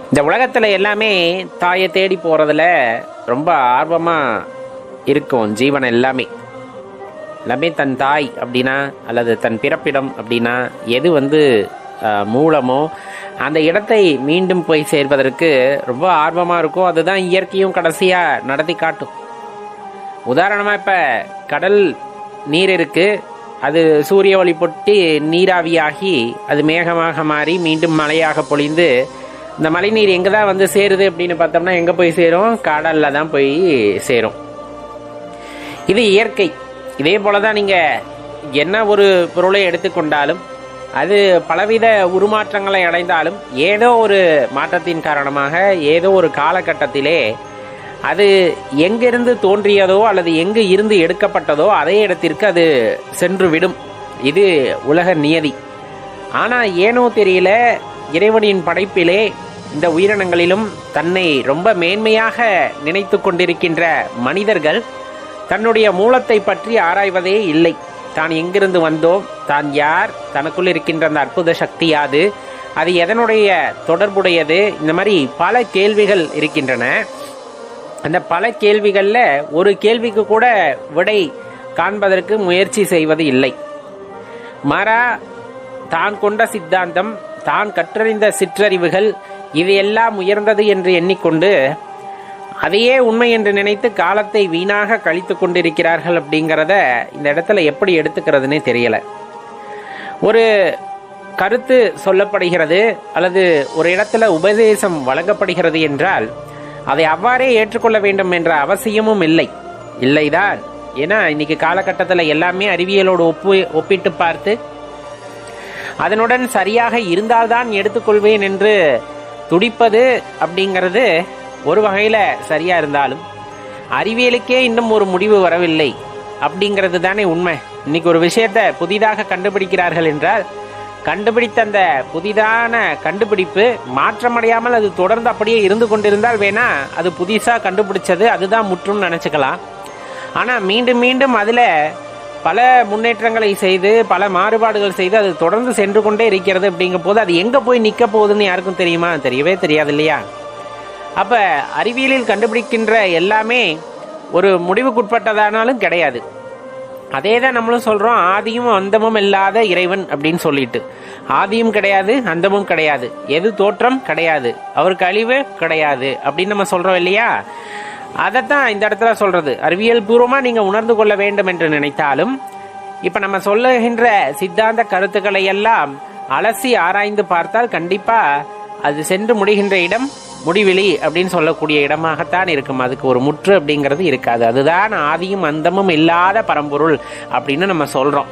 இந்த உலகத்தில் எல்லாமே தாயை தேடி போகிறதுல ரொம்ப ஆர்வமாக இருக்கும் ஜீவன் எல்லாமே. எல்லாமே தன் தாய் அப்படின்னா அல்லது தன் பிறப்பிடம் அப்படின்னா எது வந்து மூலமோ அந்த இடத்தை மீண்டும் போய் சேர்வதற்கு ரொம்ப ஆர்வமாக இருக்கும். அதுதான் இயற்கையும் கடைசியாக நடத்தி காட்டும். உதாரணமாக இப்போ கடல் நீர் இருக்கு. அது சூரிய ஒளி பொட்டி நீராவியாகி அது மேகமாக மாறி மீண்டும் மழையாக பொழிந்து இந்த மழைநீர் எங்கே தான் வந்து சேருது அப்படின்னு பார்த்தோம்னா எங்கே போய் சேரும்? கடலில் தான் போய் சேரும். இது இயற்கை. இதே போல தான் நீங்கள் என்ன ஒரு பொருளை எடுத்துக்கொண்டாலும் அது பலவித உருமாற்றங்களை அடைந்தாலும் ஏதோ ஒரு மாற்றத்தின் காரணமாக ஏதோ ஒரு காலகட்டத்திலே அது எங்கிருந்து தோன்றியதோ அல்லது எங்கு இருந்து எடுக்கப்பட்டதோ அதே இடத்திற்கு அது சென்று விடும் இது உலக நியதி. ஆனால் ஏனோ தெரியல இறைவனின் படைப்பிலே இந்த உயிரினங்களிலும் தன்னை ரொம்ப மேன்மையாக நினைத்து கொண்டிருக்கின்ற மனிதர்கள் தன்னுடைய மூலத்தை பற்றி ஆராய்வதே இல்லை. தான் எங்கிருந்து வந்தோம் தான் யார் தனக்குள் இருக்கின்ற அந்த அற்புத சக்தி யாது அது எதனுடைய தொடர்புடையது இந்த மாதிரி பல கேள்விகள் இருக்கின்றன. அந்த பல கேள்விகளில் ஒரு கேள்விக்கு கூட விடை காண்பதற்கு முயற்சி செய்வது இல்லை. மாறா தான் கொண்ட சித்தாந்தம் தான் கற்றறிந்த சிற்றறிவுகள் இவையெல்லாம் உயர்ந்தது என்று எண்ணிக்கொண்டு அதையே உண்மை என்று நினைத்து காலத்தை வீணாக கழித்து கொண்டிருக்கிறார்கள் அப்படிங்கிறத இந்த இடத்துல எப்படி எடுத்துக்கிறதுனே தெரியலை. ஒரு கருத்து சொல்லப்படுகிறது அல்லது ஒரு இடத்துல உபதேசம் வழங்கப்படுகிறது என்றால் அதை அவ்வாறே ஏற்றுக்கொள்ள வேண்டும் என்ற அவசியமும் இல்லை. இல்லைதான். ஏன்னா இன்னைக்கு காலகட்டத்தில் எல்லாமே அறிவியலோடு ஒப்பு ஒப்பிட்டு பார்த்து அதனுடன் சரியாக இருந்தால்தான் எடுத்துக்கொள்வேன் என்று துடிப்பது அப்படிங்கிறது ஒரு வகையில் சரியாக இருந்தாலும் அறிவியலுக்கே இன்னும் ஒரு முடிவு வரவில்லை அப்படிங்கிறது தானே உண்மை. இன்னைக்கு ஒரு விஷயத்தை புதிதாக கண்டுபிடிக்கிறார்கள் என்றால் கண்டுபிடித்த அந்த புதிதான கண்டுபிடிப்பு மாற்றமடையாமல் அது தொடர்ந்து அப்படியே இருந்து கொண்டிருந்தால் வேணா அது புதுசாக கண்டுபிடிச்சது அதுதான் முற்றும் நினச்சிக்கலாம். ஆனால் மீண்டும் மீண்டும் அதில் பல முன்னேற்றங்களை செய்து பல மாறுபாடுகள் செய்து அது தொடர்ந்து சென்று கொண்டே இருக்கிறது அப்படிங்கும் போது அது எங்கே போய் நிற்க போகுதுன்னு யாருக்கும் தெரியுமா? தெரியவே தெரியாது இல்லையா? அப்போ அறிவியலில் கண்டுபிடிக்கின்ற எல்லாமே ஒரு முடிவுக்குட்பட்டதானாலும் கிடையாது. அதே தான் நம்மளும் சொல்கிறோம் ஆதியும் அந்தமும் இல்லாத இறைவன் அப்படின்னு சொல்லிட்டு. ஆதியும் கிடையாது அந்தமும் கிடையாது. எது தோற்றம்? கிடையாது. அவருக்கு அழிவு? கிடையாது. அப்படின்னு நம்ம சொல்கிறோம் இல்லையா? அதைத்தான் இந்த இடத்துல சொல்றது. அறிவியல் பூர்வமாக நீங்கள் உணர்ந்து கொள்ள வேண்டும் என்று நினைத்தாலும் இப்போ நம்ம சொல்லுகின்ற சித்தாந்த கருத்துக்களை எல்லாம் அலசி ஆராய்ந்து பார்த்தால் கண்டிப்பாக அது சென்று முடிகின்ற இடம் முடிவெளி அப்படின்னு சொல்லக்கூடிய இடமாகத்தான் இருக்கும். அதுக்கு ஒரு முற்று அப்படிங்கிறது இருக்காது. அதுதான் ஆதியும் அந்தமும் இல்லாத பரம்பொருள் அப்படின்னு நம்ம சொல்கிறோம்